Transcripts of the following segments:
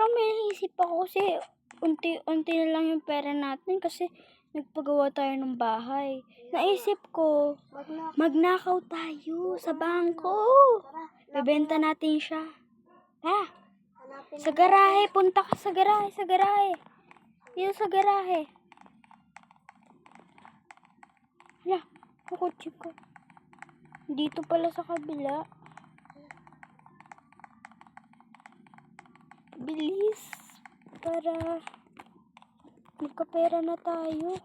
parang may naisip ako kasi unti-unti na lang yung pera natin kasi nagpagawa tayo ng bahay. Naisip ko, magnakaw tayo sa bangko. Bebenta natin siya. Tara, sa garahe. Punta ka sa garahe, sa garahe. Dito sa garahe. Hala, kukutsi ko. Dito pala sa kabila. Bilis. Para magkapera na tayo.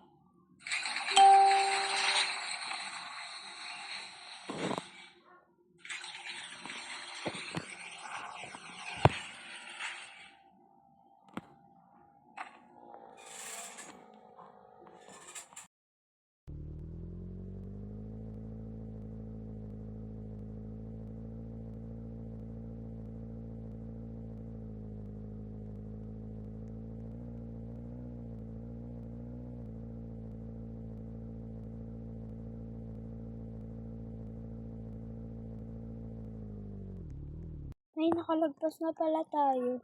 Ay, nakalagpas na pala tayo.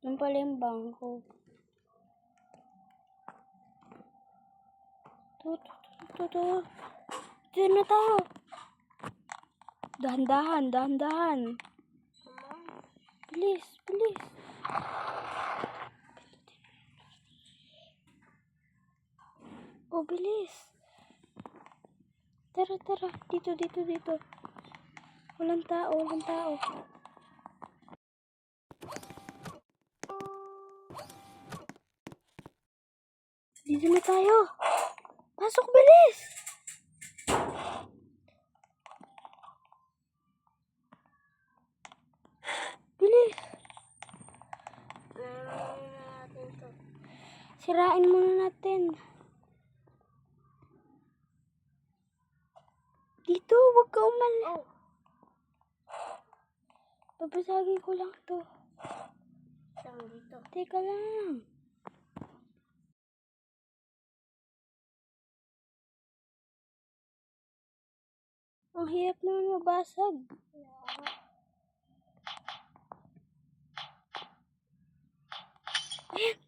Yung pala yung bangko. Tu, tu, tu, tu, tu. Diyan na tayo. Dahan-dahan, dahan-dahan. Bilis, bilis. Oh, bilis. Tara, tara. Dito, dito, dito. Walang tao, walang tao. Dito na tayo. Pasok, bilis! Bilis! Sirain muna natin. Dito, wag ka umal. Oh. Babasagin ko lang to. Saan dito? Teka lang. Ang hirap naman mabasag. Ayan.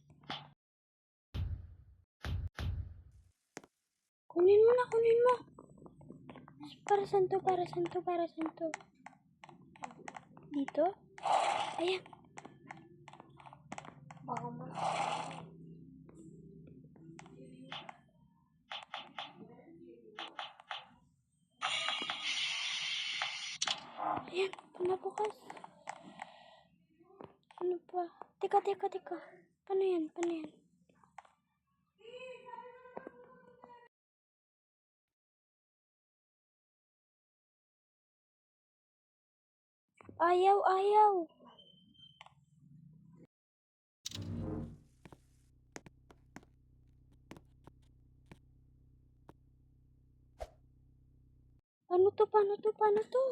Kunin mo na, kunin mo. Para saan to, para saan to, para saan to? Dito? Ayan. Baka man. Ayan, nabukas. Ano pa? Teka, teka, teka. Paano yan? Paano yan? Ayaw, ayaw. Paano to? Paano to? Paano to?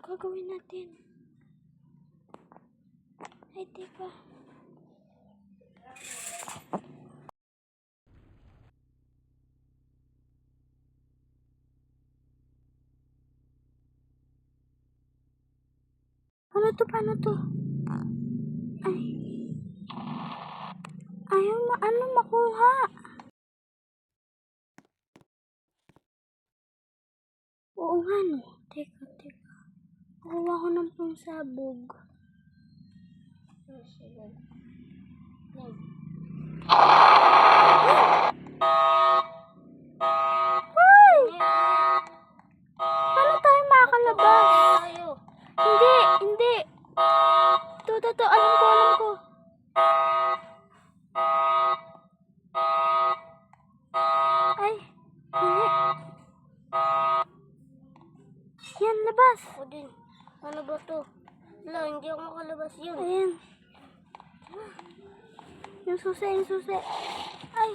Gagawin natin? Ay, teka. Paano to? Paano to? Ay. Ayaw ma ano makuha. Oo nga no. Teka, teka. Kuha ko ng pangsabog. Sige. Yan. Ay! Paano tayo makakalabas? Hindi. To. Alam ko, alam ko. Ay, hindi. Yan, labas. Ako din. Ano ba to? Wala, hindi ako makalabas yun. Ayan. Yung susi, yung susi. Ay.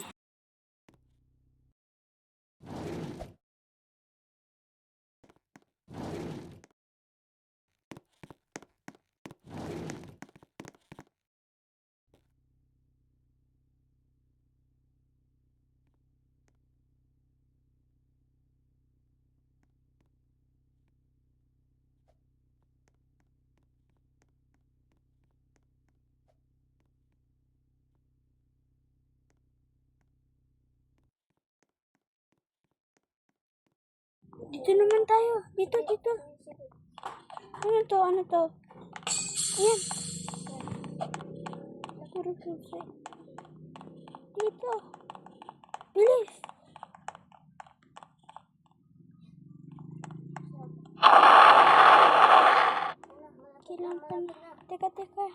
Dito naman tayo. Dito, dito. Ano to? Ano to? Ayan. Puro susi. Dito. Bilis. Kailangan pa na. Teka, teka.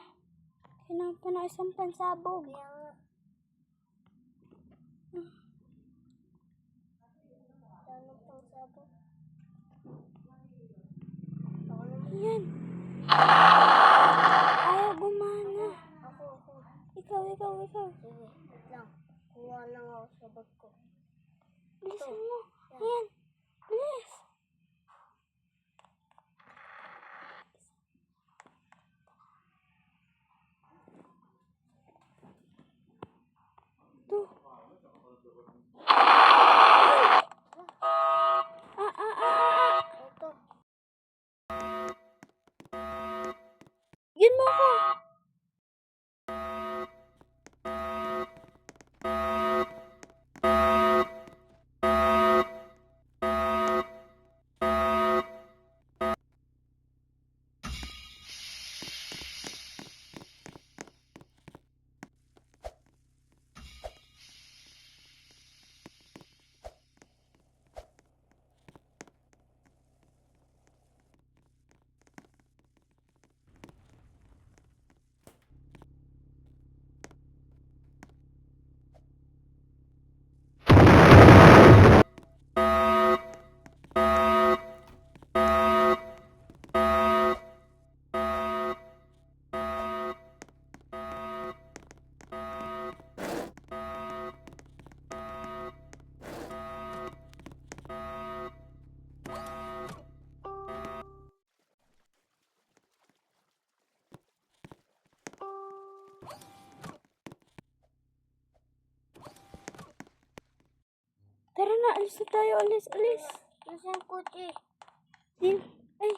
Kailangan pa na isang pansabog. Kaya nga. Ano pang sabon? Ayan. Ayaw gumana. Ako, ako. Ikaw, ikaw, ikaw. Sige, lang. Kuha lang ako sa bag ko. Bilisan mo. Ayan. Tara na, alis na tayo. Alis, alis. Nasaan kotse? Din. Ay.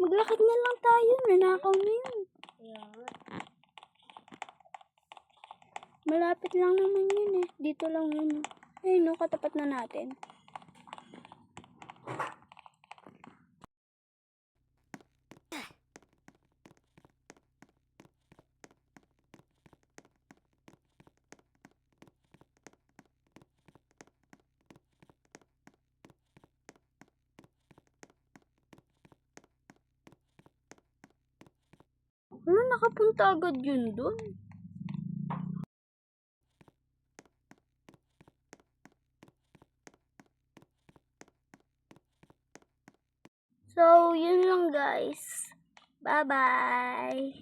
Maglakad na lang tayo. Nanakaw na yun. Malapit lang naman yun eh. Dito lang yun. Ayun no, katapat na natin. Ano, nakapunta agad yun doon? So, yun lang guys. Bye-bye.